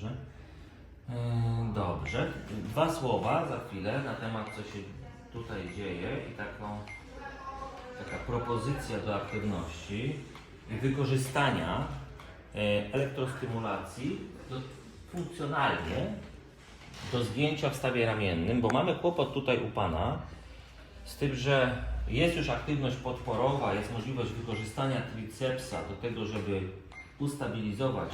Dobrze. Yy, Dobrze. Dwa słowa za chwilę na temat, co się tutaj dzieje i taką, taka propozycja do aktywności i wykorzystania e, elektrostymulacji do, funkcjonalnie do zgięcia w stawie ramiennym, bo mamy kłopot tutaj u Pana z tym, że jest już aktywność podporowa, jest możliwość wykorzystania tricepsa do tego, żeby ustabilizować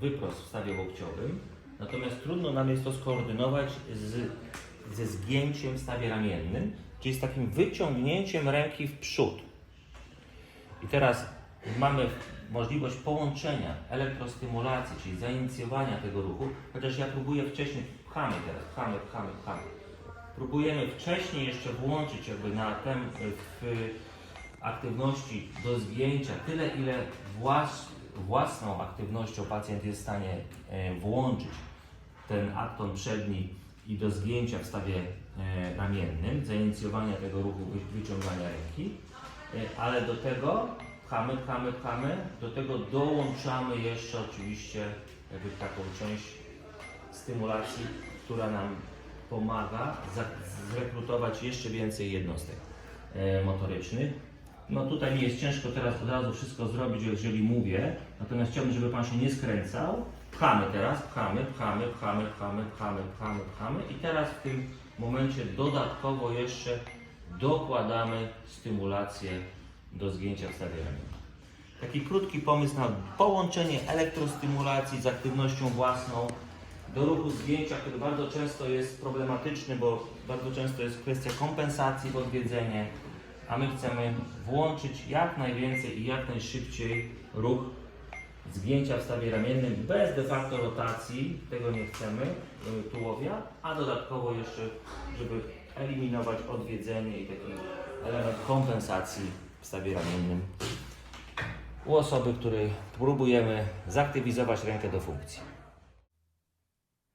wyprost w stawie łokciowym, natomiast trudno nam jest to skoordynować z, ze zgięciem w stawie ramiennym, czyli z takim wyciągnięciem ręki w przód. I teraz mamy możliwość połączenia elektrostymulacji, czyli zainicjowania tego ruchu, chociaż ja próbuję wcześniej, pchamy teraz, pchamy, pchamy, pchamy. Próbujemy wcześniej jeszcze włączyć jakby na tem, w aktywności do zgięcia tyle, ile włas, własną aktywnością pacjent jest w stanie e, włączyć ten akton przedni i do zgięcia w stawie e, ramiennym, zainicjowania tego ruchu wy- wyciągania ręki, E, ale do tego pchamy, pchamy, pchamy, do tego dołączamy jeszcze oczywiście jakby taką część stymulacji, która nam pomaga zrekrutować jeszcze więcej jednostek e, motorycznych. No tutaj mi jest ciężko teraz od razu wszystko zrobić, jeżeli mówię, natomiast chciałbym, żeby Pan się nie skręcał. Pchamy teraz, pchamy, pchamy, pchamy, pchamy, pchamy, pchamy, pchamy i teraz w tym momencie dodatkowo jeszcze dokładamy stymulację do zgięcia w stawie ramiennym. Taki krótki pomysł na połączenie elektrostymulacji z aktywnością własną do ruchu zgięcia, który bardzo często jest problematyczny, bo bardzo często jest kwestia kompensacji w odwiedzenie, a my chcemy włączyć jak najwięcej i jak najszybciej ruch zgięcia w stawie ramiennym bez de facto rotacji, tego nie chcemy, tułowia, a dodatkowo jeszcze, żeby eliminować odwiedzenie i taki element kompensacji w stawie ramiennym u osoby, której próbujemy zaktywizować rękę do funkcji.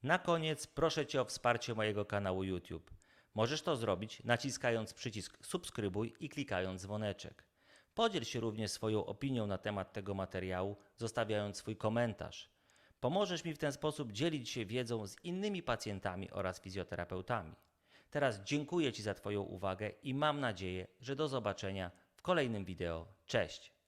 Na koniec proszę Cię o wsparcie mojego kanału YouTube. Możesz to zrobić naciskając przycisk subskrybuj i klikając dzwoneczek. Podziel się również swoją opinią na temat tego materiału, zostawiając swój komentarz. Pomożesz mi w ten sposób dzielić się wiedzą z innymi pacjentami oraz fizjoterapeutami. Teraz dziękuję Ci za Twoją uwagę i mam nadzieję, że do zobaczenia w kolejnym wideo. Cześć!